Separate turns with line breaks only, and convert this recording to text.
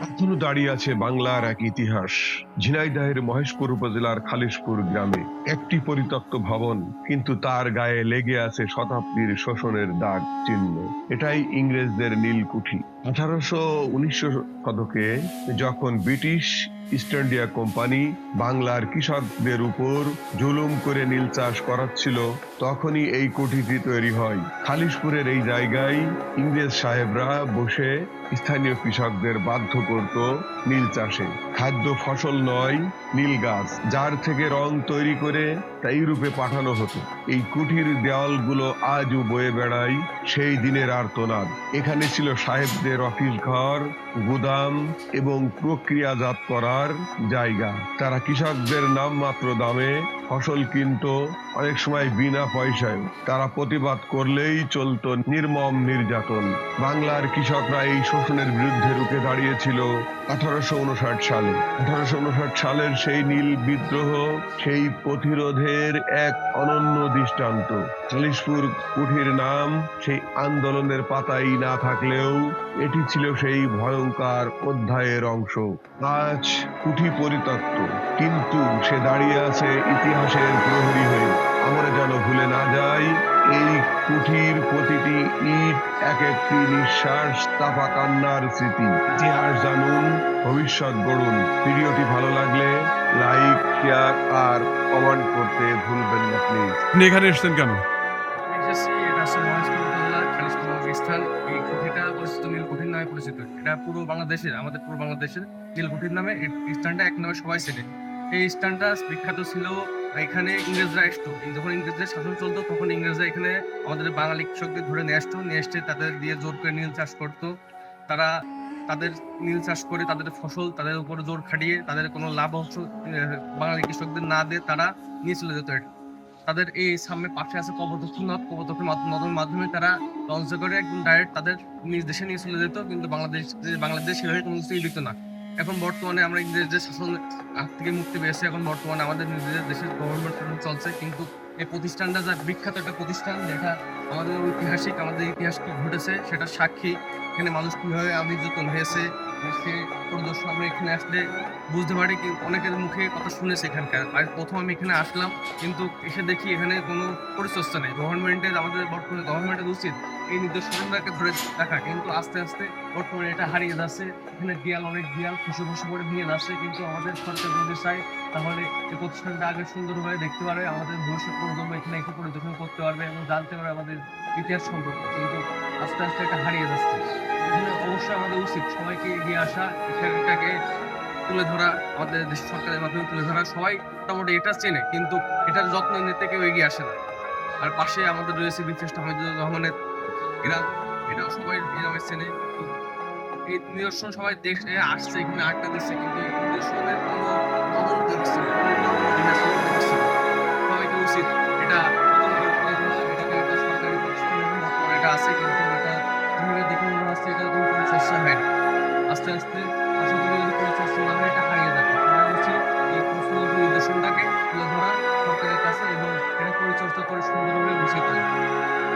এখনও দাঁড়িয়ে আছে বাংলার এক ইতিহাস। ঝিনাইদহের মহেশপুর উপজেলার খালিশপুর গ্রামে। একটি পরিত্যক্ত ভবন, কিন্তু তার গায়ে লেগে আছে শতাব্দীর শোষণের দাগ চিহ্ন। এটাই ইংরেজদের নীলকুঠি। আঠারোশো উনিশশো শতকে যখন ব্রিটিশ ইস্ট ইন্ডিয়া কোম্পানি বাংলার কৃষকদের উপর জুলুম করে নীল চাষ করাচ্ছিল, তখনই এই কুঠিটি তৈরি হয়। খালিশপুরের এই জায়গায় ইংরেজ সাহেবরা বসে স্থানীয় কৃষকদের বাধ্য করত নীল চাষে। খাদ্য ফসল নয়, নীল গাছ, যার থেকে রং তৈরি করে তা ইউরোপে পাঠানো হতো। এই কুঠির দেওয়ালগুলো আজও বয়ে বেড়ায়, সেই দিনের আর্তনাদ। এখানে ছিল সাহেবদের অফিস ঘর, গুদাম এবং প্রক্রিয়াজাত করার জায়গা। তারা কৃষকদের নামমাত্র দামে ফসল কিনতো, অনেক সময় বিনা পয়সায় তারা প্রতিবাদ করলেই চলতো নির্মম নির্যাতন। বাংলার কৃষকরা এই শোষণের বিরুদ্ধে রুখে দাঁড়িয়েছিল আঠারোশো উনষাট সালে। আঠারোশো উনষাট সালের সেই নীল বিদ্রোহ, সেই প্রতিরোধের এক অনন্য দৃষ্টান্ত। চালিশপুর কুঠির নাম সেই আন্দোলনের পাতাই না থাকলেও এটি ছিল সেই ভয়ঙ্কর অধ্যায়ের অংশ। আজ কুঠি পরিত্যক্ত, কিন্তু সে দাঁড়িয়ে আছে ইতিহাসের প্রহরী হয়ে। আমরা যেন ভুলে না যাই, এই কুঠির প্রতিটি ইট এক একটি নিঃশ্বাস তাপা কান্নার স্মৃতি। ইতিহাস জানুন, ভবিষ্যৎ গড়ুন। ভিডিওটি ভালো লাগলে লাইক, শেয়ার আর কমেন্ট করতে ভুলবেন না, প্লিজ।
এখানে এসেছেন কেন?
নামে পরিচিত। এটা পুরো বাংলাদেশের, আমাদের পুরো বাংলাদেশের নীলকুঠির নামে। এই স্থানটা এক নামে সবাই চেনে। এই স্থানটা বিখ্যাত ছিল এখানে ইংরেজরা আসতো। যখন ইংরেজদের শাসন চলতো, তখন ইংরেজরা এখানে আমাদের বাঙালি কৃষকদের ধরে নিয়ে আসতো। নিয়ে এসে তাদের দিয়ে জোর করে নীল চাষ করতো। তারা তাদের নীল চাষ করে তাদের ফসল তাদের উপরে জোর খাটিয়ে তাদের কোনো লাভ অংশ বাঙালি কৃষকদের না দিয়ে তারা নিয়ে চলে যেত তাদের এই সামনে পাশে আছে কবতক্ষ নদ কবতক্ষের নদের মাধ্যমে তারা লঞ্চে করে একদম ডাইরেক্ট তাদের নিজ দেশে নিয়ে চলে যেত, কিন্তু বাংলাদেশ বাংলাদেশ সেভাবে কোনো কিছুই দিত না। এখন বর্তমানে আমরা ইংরেজদের শাসন হাত থেকে মুক্তি পেয়েছি, এখন বর্তমানে আমাদের নিজেদের দেশের গভর্নমেন্ট চলছে, কিন্তু এই প্রতিষ্ঠানটা যা বিখ্যাত একটা প্রতিষ্ঠান, যেটা আমাদের ঐতিহাসিক, আমাদের ইতিহাস কি ঘটেছে সেটা সাক্ষী। এখানে মানুষ কীভাবে নির্যাতন হয়েছে, সে পরিদর্শন আমরা এখানে আসলে বুঝতে পারি কি অনেকের মুখে কথা শুনেছে এখানকার। আর প্রথম আমি এখানে আসলাম, কিন্তু এসে দেখি এখানে কোনো পরিচর্চা নেই। গভর্নমেন্টের আমাদের বর্তমানে গভর্নমেন্টের উচিত এই নির্দেশনাটাকে ধরে রাখা কিন্তু আস্তে আস্তে বর্তমানে এটা হারিয়ে যাচ্ছে। এখানে দেয়াল অনেক দেয়াল খুশি খুশি করে নিয়ে যাচ্ছে, কিন্তু আমাদের সরকার যদি চায়, তাহলে এই প্রতিষ্ঠানটা আগে সুন্দরভাবে দেখতে পারবে, আমাদের ভবিষ্যৎ প্রজন্ম এখানে এসে পরিদর্শন করতে পারবে এবং জানতে পারবে আমাদের ইতিহাস সম্পর্কে। কিন্তু আস্তে আস্তে এটা হারিয়ে যাচ্ছে। অবশ্যই আমাদের উচিত সবাইকে এগিয়ে আসা, এটাকে তুলে ধরা, আমাদের দেশ সরকারের মাধ্যমে তুলে ধরা। সবাই মোটামুটি এটা চেনে, কিন্তু এটার যত্ন নিতে কেউ এগিয়ে আসে না। আর পাশে আমাদের রয়েছে বিশিষ্ট হামিদুর রহমানের গ্রাম এটাও সবাই গ্রামে চেনে এই নিদর্শন সবাই দেখে আসছে, এখানে আড্ডা দিচ্ছে, কিন্তু নিদর্শনের না। সবাইকে উচিত। এটা এটা আছে এটা এটা কোনো আস্তে আস্তে